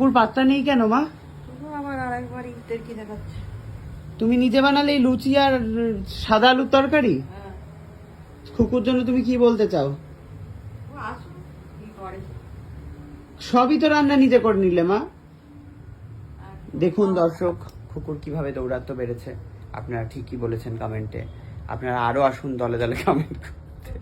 পুর পাত্তা নেই কেন মা? আরেকবার তুমি নিজে বানালে লুচি আর সাদা আলুর তরকারি? হ্যাঁ। খুকুর জন্য তুমি কি বলতে চাও? সবই তো রান্না নিজে করে নিলে মা। দেখুন দর্শক কুকুর কীভাবে দৌড়াতে বেড়েছে। আপনারা ঠিকই বলেছেন কমেন্টে। আপনারা আরও আসুন দলে দলে কমেন্ট করতে।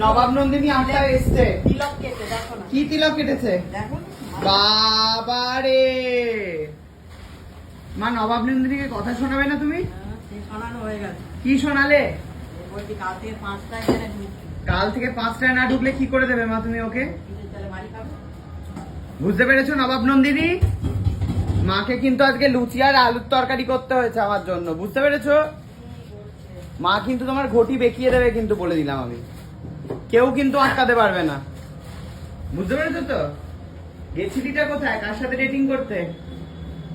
নবাব নন্দিনী আটটা এসছে। তিলক কেটে দেখো না। কি তিলক কেটেছে? দেখো বাবারে! মা নবাব নন্দিনীকে কথা শোনাবে না তুমি? হ্যাঁ, শোনানো হয়ে গেছে। কি শোনালে? কাল থেকে পাঁচটায় কাল থেকে পাঁচটায় না ঢুকলে কি করে দেবে মা তুমি ওকে? বুঝতে পেরেছ নবাব নন্দিনী মাকে কিন্তু আজকে লুচি আর আলুর তরকারি করতে হয়েছে আমার জন্য বুঝতে পেরেছ? মা কিন্তু তোমার ঘটি বেঁকিয়ে দেবে কিন্তু বলে দিলাম আমি। কেউ কিন্তু আটকাতে পারবে না। বুঝতে পেরেছ তো? গেছিলিটা কোথায়? কার সাথে ডেটিং করতে?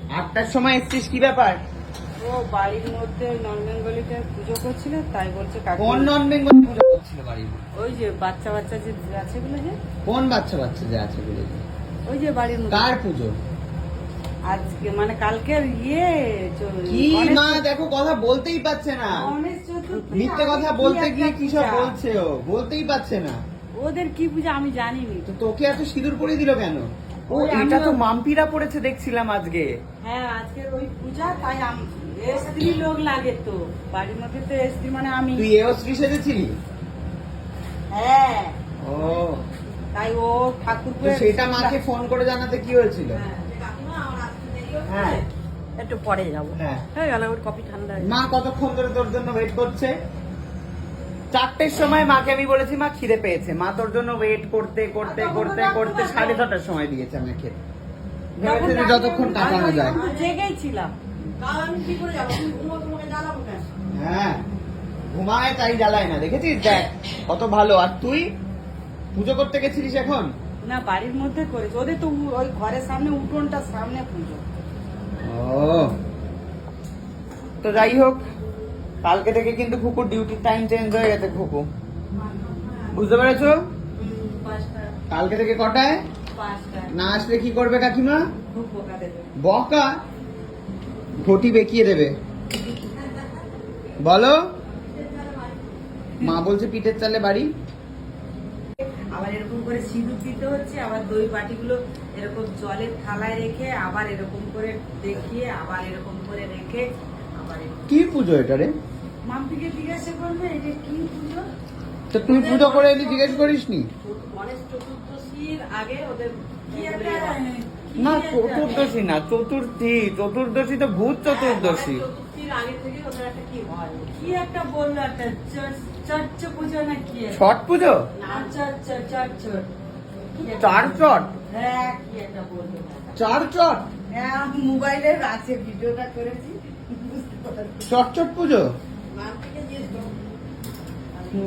আটটার সময় এসছিস কি ব্যাপার? ও বাড়ির মধ্যে নন বেঙ্গলিতে পুজো করছিল তাই বলছে কোন নন বেঙ্গলি পুজো করছিল বাড়ির ওই যে বাচ্চা বাচ্চা যে আছে গুলো যে। কোন বাচ্চা বাচ্চা যে আছে বলে যে? ওই যে বাড়ির কার পুজো? আজকে মানে কালকের ইয়ে কি? মা দেখো কথা বলতেই পারছে না। মিথ্যে কথা বলতে গিয়ে কি সব বলছে ও? বলতেই পারছে না। ওদের কি পূজা আমি জানিনি। তো তোকে এত সিঁদুর পরিয়ে দিল কেন? ও এটা তো মাম্পিরা পড়েছে দেখছিলাম আজকে। হ্যাঁ আজকের ওই পূজা তাই স্ত্রী লোক লাগে তো। বাড়ির মধ্যে তো স্ত্রী মানে আমি তুই এও স্ত্রী সেজেছিলি? হ্যাঁ। ও। তাই ও ঠাকুর তো সেটা মাকে ফোন করে জানাতে কি হয়েছিল? হ্যাঁ। একটু পরে যাব। হ্যাঁ। গেল ওর কপি ঠান্ডা মা কতক্ষণ ধরে তোর জন্য ওয়েট করছে? চারটের সময় মাকে আমি বলেছি মা খিদে পেয়েছে। মা তোর জন্য ওয়েট করতে করতে করতে করতে সাড়ে ছটার সময় দিয়েছে আমাকে। ভেবেছে যে যতক্ষণ কাটানো যায়। আমি জেগেই ছিলাম কাল আমি কি করে যাব? তুমি ঘুমো তোমাকে জ্বালাবো কেন? হ্যাঁ। ঘুমায় তাই জ্বালায় না দেখেছিস? দেখ কত ভালো। আর তুই? পুজো করতে গেছিলিস এখন? না বাড়ির মধ্যে করেছে। ওদের তো ওই ঘরের সামনে উঠোনটা সামনে পুজো। তো যাই হোক, কালকে থেকে কিন্তু কুকুর ডিউটির টাইম চেঞ্জ হয়ে গেছে কুকু বুঝতে পেরেছ? কালকে থেকে কটায়? না আসলে কি করবে কাকিমা? বকা। ঘটি বেঁকিয়ে দেবে। বলো। মা বলছে পিঠের চালে বাড়ি। আবার এরকম করে সিঁদুর দিতে হচ্ছে আবার দই বাটিগুলো এরকম জলের থালায় রেখে আবার এরকম করে দেখিয়ে আবার এরকম করে রেখে আবার। কি পুজো এটা রে? মাম্পিকে জিজ্ঞাসা করবে এটা কি পুজো? তো তুই পুজো করে এলি জিজ্ঞেস করিস নি গণেশ চতুর্দশীর আগে ওদের কি একটা না চতুর্দশী না চতুর্থী চতুর্দশী তো ভূত চতুর্দশী। চতুর্থীর আগে থেকে ওদের একটা কি হয়? কি একটা বলল একটা চর্চ- চর্চ পুজো না কি? ছট পুজো? না চর্চ চর্চ চার চট? হ্যাঁ কি একটা বলল চার চট? হ্যাঁ মোবাইলে আছে ভিডিওটা করেছি। বুঝতে পারছি। চট চট পুজো? করো।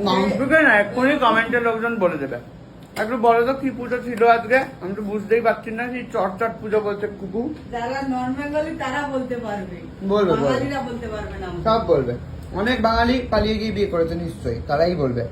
মাংসকে না এক্ষুনি কমেন্টে লোকজন বলে দেবে। একটু বলো তো কি পুজো ছিল আজকে? আমি তো বুঝতেই পারছি না সেই চট চট পুজো বলছে কুকু। যারা নন বেঙ্গলি তারা বলতে পারবে। বলবে, বলবে। বাঙালিরা বলতে পারবে না। সব বলবে। অনেক বাঙালি পালিয়ে গিয়ে বিয়ে করেছে নিশ্চয়ই। তারাই বলবে।